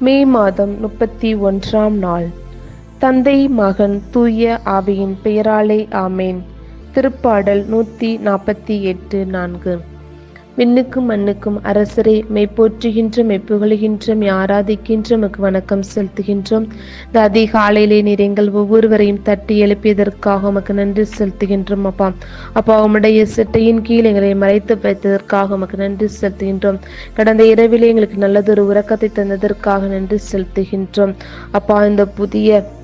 மே மாதம் முப்பத்தி ஒன்றாம் நாள். தந்தை மகன் தூய ஆவியின் பெயராலே ஆமேன். திருப்பாடல் நூற்றி நாற்பத்தி எட்டு நான்கு. விண்ணுக்கும் மண்ணுக்கும் அரசரை மெய்ப்போற்றுகின்ற மெய்ப்புகழுகின்றோம் மெய் வணக்கம் செலுத்துகின்றோம். இந்த அதிகாலையிலே நீர் எங்கள் ஒவ்வொருவரையும் தட்டி எழுப்பியதற்காக உமக்கு நன்றி செலுத்துகின்றோம் அப்பா. அப்பா உம்முடைய சிட்டையின் கீழ் எங்களை மறைத்து வைத்ததற்காக உமக்கு நன்றி செலுத்துகின்றோம். கடந்த இரவிலே எங்களுக்கு நல்லதொரு உறக்கத்தை தந்ததற்காக நன்றி செலுத்துகின்றோம். அப்பா இந்த புதிய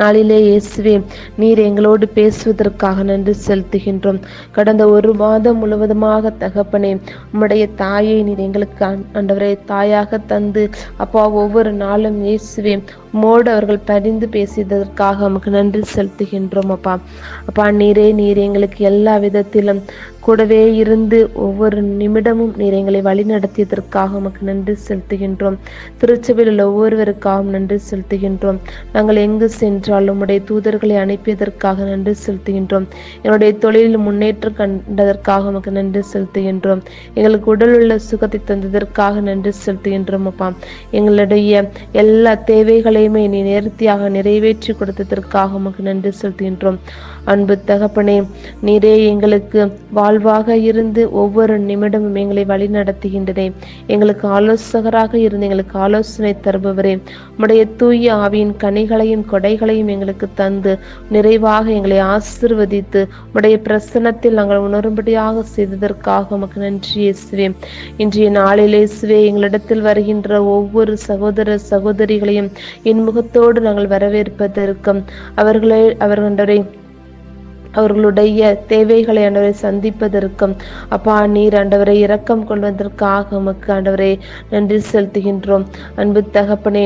நாளிலே இயேசுவே நீர் எங்களோடு பேசுவதற்காக நன்றி செலுத்துகின்றோம். கடந்த ஒரு மாதம் முழுவதுமாக தகப்பனே உம்முடைய தாயை நீர் எங்களுக்கு ஆண்டவரை தாயாக தந்து அப்பா ஒவ்வொரு நாளும் இயேசுவே மோடு அவர்கள் பரிந்து பேசியதற்காக நமக்கு நன்றி செலுத்துகின்றோம் அப்பா. அப்பா நீரே நீர் எங்களுக்கு எல்லா விதத்திலும் கூடவே இருந்து ஒவ்வொரு நிமிடமும் நீர் எங்களை வழி நடத்தியதற்காக உமக்கு நன்றி செலுத்துகின்றோம். திருச்சபையில் உள்ள ஒவ்வொருவருக்காகவும் நன்றி செலுத்துகின்றோம். நாங்கள் எங்கு சென்று சென்றாலும் உடைய தூதர்களை அனுப்பியதற்காக நன்றி செலுத்துகின்றோம். என்னுடைய தொழிலில் முன்னேற்றம் கண்டதற்காக உமக்கு நன்றி செலுத்துகின்றோம். எங்களுக்கு உடல் உள்ள சுகத்தை தந்ததற்காக நன்றி செலுத்துகின்றோம் அப்பா. எங்களுடைய எல்லா தேவைகளையுமே நீ நேர்த்தியாக நிறைவேற்றி கொடுத்ததற்காக உமக்கு நன்றி செலுத்துகின்றோம். அன்பு தகப்பனே நீரே எங்களுக்கு வாழ்வாக இருந்து ஒவ்வொரு நிமிடமும் எங்களை வழி நடத்துகின்றதே எங்களுக்கு ஆலோசகராக இருந்து எங்களுக்கு ஆலோசனை தருபவரே. உடைய தூய ஆவியின் கனிகளையும் கொடைகளையும் எங்களுக்கு தந்து நிறைவாக எங்களை ஆசிர்வதித்து உடைய பிரசனத்தில் நாங்கள் உணரும்படியாக செய்ததற்காக உமக்கு நன்றி இயேசுவே. இன்றைய நாளில் இயேசுவே எங்களிடத்தில் வருகின்ற ஒவ்வொரு சகோதர சகோதரிகளையும் இன்முகத்தோடு நாங்கள் வரவேற்பதற்கும் அவர்களை அவர்களுடைய அவர்களுடைய தேவைகளை ஆண்டவரை சந்திப்பதற்கும். அப்பா நீர் ஆண்டவரை இரக்கம் கொள்வதற்காக உமக்கு ஆண்டவரை நன்றி செலுத்துகின்றோம். அன்பு தகப்பனே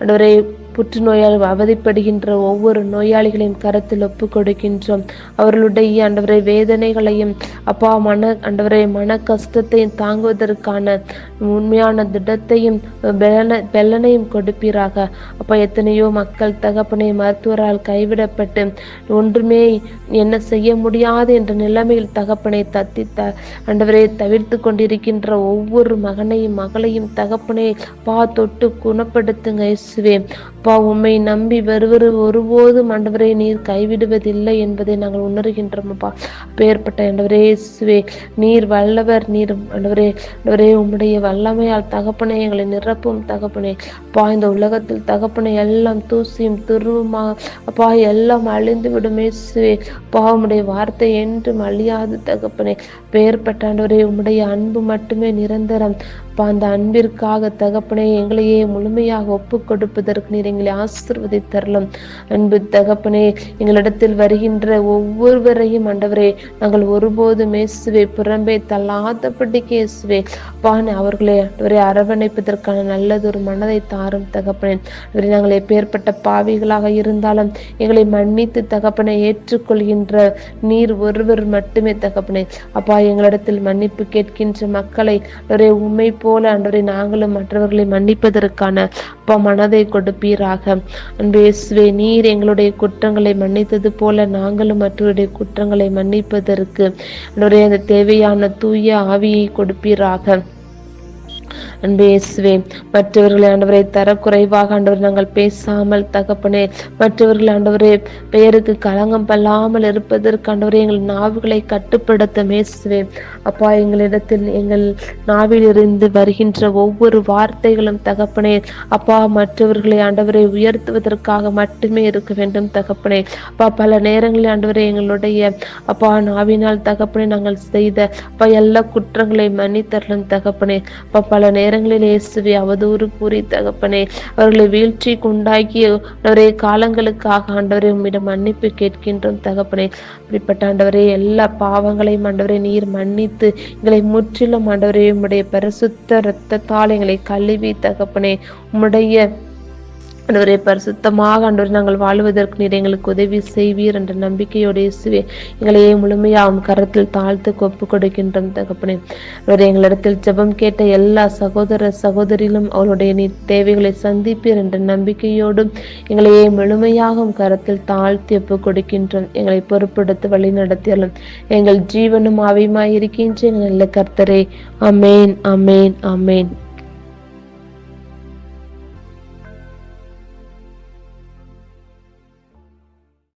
ஆண்டவரை புற்றுநோயால் அவதிப்படுகின்ற ஒவ்வொரு நோயாளிகளையும் கரத்தில் ஒப்பு கொடுக்கின்றோம். அவர்களுடைய அண்டவரை வேதனைகளையும் அப்பா மன அண்டவரை மன கஷ்டத்தையும் தாங்குவதற்கான உண்மையான திடத்தையும் பெலன பெலனையும் கொடுப்பீராக. அப்பா எத்தனையோ மக்கள் தகப்பனை மருத்துவரால் கைவிடப்பட்டு ஒன்றுமே என்ன செய்ய முடியாது என்ற நிலைமையில் தகப்பனை தத்தி த அண்டவரை தவிர்த்து கொண்டிருக்கின்ற ஒவ்வொரு மகனையும் மகளையும் தகப்பனை பா தொட்டு குணப்படுத்துங்க இயேசுவே. அப்பா உம்மை நம்பி வருவர் ஒருபோது மண்டவரை நீர் கைவிடுவதில்லை என்பதை நாங்கள் உணர்கின்றோம் அப்பா பேர்பட்ட ஆண்டவரே இயேசுவே நீர் வல்லவர் நீர் ஆண்டவரே ஆண்டவரே உம்முடைய வல்லமையால் தகப்பனை எங்களை நிரப்பும் தகப்பனே. அப்பா இந்த உலகத்தில் தகப்பனை எல்லாம் தூசியும் துருவுமா அப்பா எல்லாம் அழிந்து விடும் இயேசுவே. அப்பா உம்முடைய வார்த்தை என்றும் அழியாது தகப்பனே. பேர்பட்ட ஆண்டவரே உம்முடைய அன்பு மட்டுமே நிரந்தரம். அப்பா அந்த அன்பிற்காக தகப்பனை எங்களையே முழுமையாக ஒப்பு கொடுப்பதற்கு நீர் எங்களை ஆசிர்வதித்தரலாம். அன்பு தகப்பனே எங்களிடத்தில் வருகின்ற ஒவ்வொருவரையும் ஆண்டவரே நாங்கள் ஒருபோதும் இயேசுவே புறம்பே தள்ளாதபடிக்கு இயேசுவே. பான் அவர்களை அவரை அரவணைப்பதற்கான நல்லதொரு மனதை தாரும் தகப்பனே. அவரை நாங்கள் எப்பேற்பட்ட பாவிகளாக இருந்தாலும் எங்களை மன்னித்து தகப்பனை ஏற்றுக்கொள்கின்ற நீர் ஒருவர் மட்டுமே தகப்பனே. அப்பா எங்களிடத்தில் மன்னிப்பு கேட்கின்ற மக்களை அவரை உண்மை போல அன்றரை நாங்களும் மற்றவர்களை மன்னிப்பதற்கான அப்பா மனதை கொடுப்பீராக. அன்பேசுவே நீர் எங்களுடைய குற்றங்களை மன்னித்தது போல நாங்களும் மற்றவருடைய குற்றங்களை மன்னிப்பதற்கு. என்னுடைய அந்த தேவையான தூய ஆவியை கொடுப்பீராக. அன்பேசுவே மற்றவர்களை ஆண்டவரை தரக்குறைவாக ஆண்டவர் நாங்கள் பேசாமல் தகப்பனே மற்றவர்கள் ஆண்டவரே பெயருக்கு களங்கம் பல்லாமல் இருப்பதற்கு ஆண்டவரே எங்கள் நாவுகளை கட்டுப்படுத்த மேசுவே அப்பா எங்களிடத்தில் எங்கள் நாவிலிருந்து வருகின்ற ஒவ்வொரு வார்த்தைகளும் தகப்பனே அப்பா மற்றவர்களை ஆண்டவரை உயர்த்துவதற்காக மட்டுமே இருக்க வேண்டும் தகப்பனே. அப்பா பல நேரங்களில் ஆண்டவரை எங்களுடைய அப்பா நாவினால் தகப்பனே நாங்கள் செய்த அப்பா எல்லா குற்றங்களை மன்னித்தரலும் தகப்பனே. அப்பா பல நேரங்களில் இயேசுவை அவதூறு கூறி தகப்பனே அவர்களை வீழ்ச்சிக்கு உண்டாக்கி அவரே காலங்களுக்காக ஆண்டவரை உம்மிடம் மன்னிப்பு கேட்கின்றோம் தகப்பனே. அப்படிப்பட்ட ஆண்டவரே எல்லா பாவங்களையும் ஆண்டவரை நீர் மன்னித்து எங்களை முற்றிலும் ஆண்டவரே உம்முடைய பரிசுத்த இரத்தத்தால் எங்களை கழுவி தகப்பனே. உம்முடைய ஆண்டவரே பரிசுத்தமாக ஆண்டவர் நாங்கள் வாழ்வதற்கு நீர் எங்களுக்கு உதவி செய்வீர் என்ற நம்பிக்கையோடு இயேசுவே எங்களையே முழுமையாகவும் கரத்தில் தாழ்த்து ஒப்பு கொடுக்கின்றோம் தகப்பனே. அவர் எங்களிடத்தில் ஜெபம் கேட்ட எல்லா சகோதர சகோதரிலும் அவருடைய நீர் தேவைகளை சந்திப்பீர் என்ற நம்பிக்கையோடும் எங்களையே முழுமையாகவும் கரத்தில் தாழ்த்தி ஒப்பு கொடுக்கின்றோம். எங்களை பொறுப்படுத்தி வழி நடத்தியாலும் எங்கள் ஜீவனும் அவையுமாய் இருக்கின்ற நல்ல கர்த்தரே. அமேன் அமேன் அமேன்